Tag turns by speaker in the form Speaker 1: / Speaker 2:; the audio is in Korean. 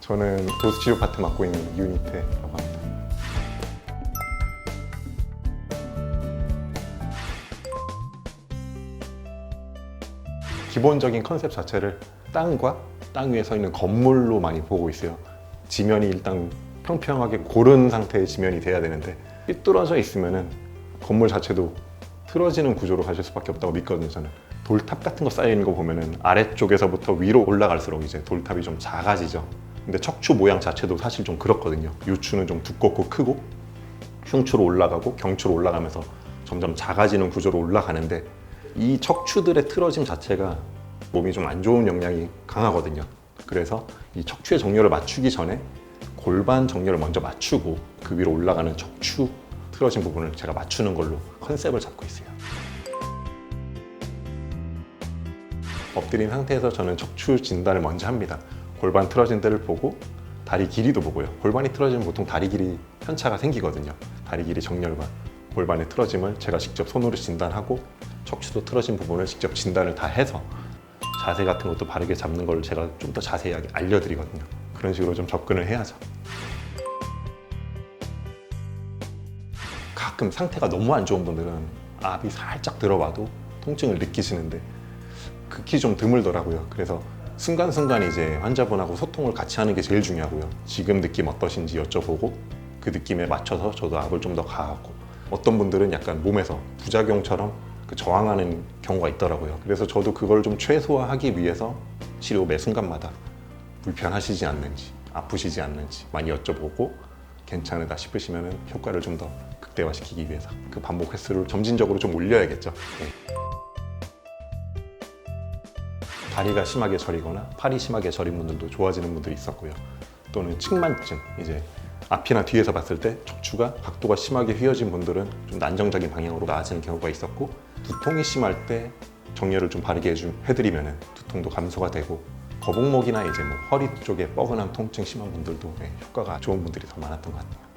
Speaker 1: 저는 도수치료 파트 맡고 있는 유니테라고 합니다. 기본적인 컨셉 자체를 땅과 땅 위에 서 있는 건물로 많이 보고 있어요. 지면이 일단 평평하게 고른 상태의 지면이 돼야 되는데 삐뚤어져 있으면은 건물 자체도 틀어지는 구조로 가실 수밖에 없다고 믿거든요. 저는 돌탑 같은 거 쌓여 있는 거 보면은 아래쪽에서부터 위로 올라갈수록 이제 돌탑이 좀 작아지죠. 근데 척추 모양 자체도 사실 좀 그렇거든요. 유추는 좀 두껍고 크고 흉추로 올라가고 경추로 올라가면서 점점 작아지는 구조로 올라가는데 이 척추들의 틀어짐 자체가 몸이 좀 안 좋은 영향이 강하거든요. 그래서 이 척추의 정렬을 맞추기 전에 골반 정렬을 먼저 맞추고 그 위로 올라가는 척추 틀어진 부분을 제가 맞추는 걸로 컨셉을 잡고 있어요. 엎드린 상태에서 저는 척추 진단을 먼저 합니다. 골반 틀어진 데를 보고 다리 길이도 보고요. 골반이 틀어지면 보통 다리 길이 편차가 생기거든요. 다리 길이 정렬과 골반의 틀어짐을 제가 직접 손으로 진단하고 척추도 틀어진 부분을 직접 진단을 다 해서 자세 같은 것도 바르게 잡는 걸 제가 좀 더 자세하게 알려드리거든요. 그런 식으로 좀 접근을 해야죠. 가끔 상태가 너무 안 좋은 분들은 압이 살짝 들어와도 통증을 느끼시는데 극히 좀 드물더라고요. 그래서 순간순간 이제 환자분하고 소통을 같이 하는 게 제일 중요하고요. 지금 느낌 어떠신지 여쭤보고 그 느낌에 맞춰서 저도 압을 좀 더 가하고 어떤 분들은 약간 몸에서 부작용처럼 그 저항하는 경우가 있더라고요. 그래서 저도 그걸 좀 최소화하기 위해서 치료 매 순간마다 불편하시지 않는지 아프시지 않는지 많이 여쭤보고 괜찮으다 싶으시면 효과를 좀 더 극대화시키기 위해서 그 반복 횟수를 점진적으로 좀 올려야겠죠. 네. 다리가 심하게 저리거나 팔이 심하게 저린 분들도 좋아지는 분들이 있었고요. 또는 측만증, 이제 앞이나 뒤에서 봤을 때 척추가 각도가 심하게 휘어진 분들은 좀 난정적인 방향으로 나아지는 경우가 있었고 두통이 심할 때 정렬을 좀 바르게 해드리면 두통도 감소가 되고 거북목이나 이제 뭐 허리 쪽에 뻐근한 통증 심한 분들도 네, 효과가 좋은 분들이 더 많았던 것 같아요.